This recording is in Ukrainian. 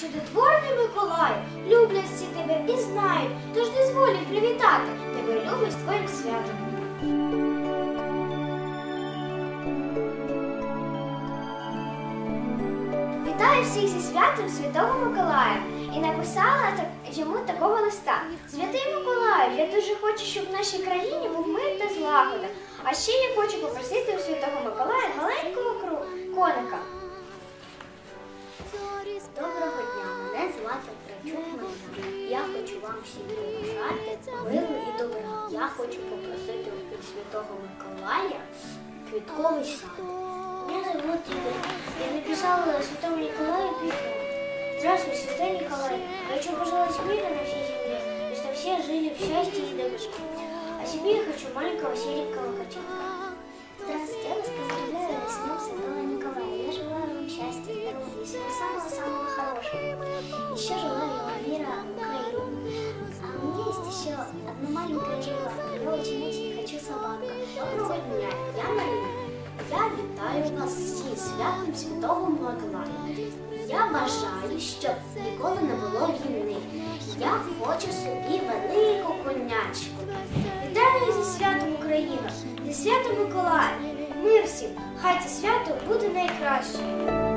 Чудотворний Миколай, люблять всі тебе і знають, тож дозволі привітати тебе любить з твоїм святом. Вітаю всіх зі святом Святого Миколая і написала так, йому такого листа. Святий Миколаю, я дуже хочу, щоб в нашій країні був мир та злагода. А ще я хочу попросити у Святого Миколая Доброго дня, мене звати Крачук Марина. Я хочу вам всім побажати миру і добра. Я хочу попросити у Святого Миколая квітковий сад. Меня зовут Игорь. Я написала Святому Николаю письмо. Здравствуй, Святой Николай. Хочу пожелать мира на всей земле, и чтобы все жили в счастье и добре. А себе я хочу маленького серенького котенка. Еще желаю вам мира в Украине. А у меня есть еще одна маленькая желание. Я очень-очень хочу собаку. Доброго дня, я Марина. Я вітаю вас зі святом Святого Миколая. Я бажаю, щоб ніколи не було війни. Я хочу собі велику конячку. Вітаю зі святом Україна, зі святом Миколая. Мир всім, хай це свято буде найкраще.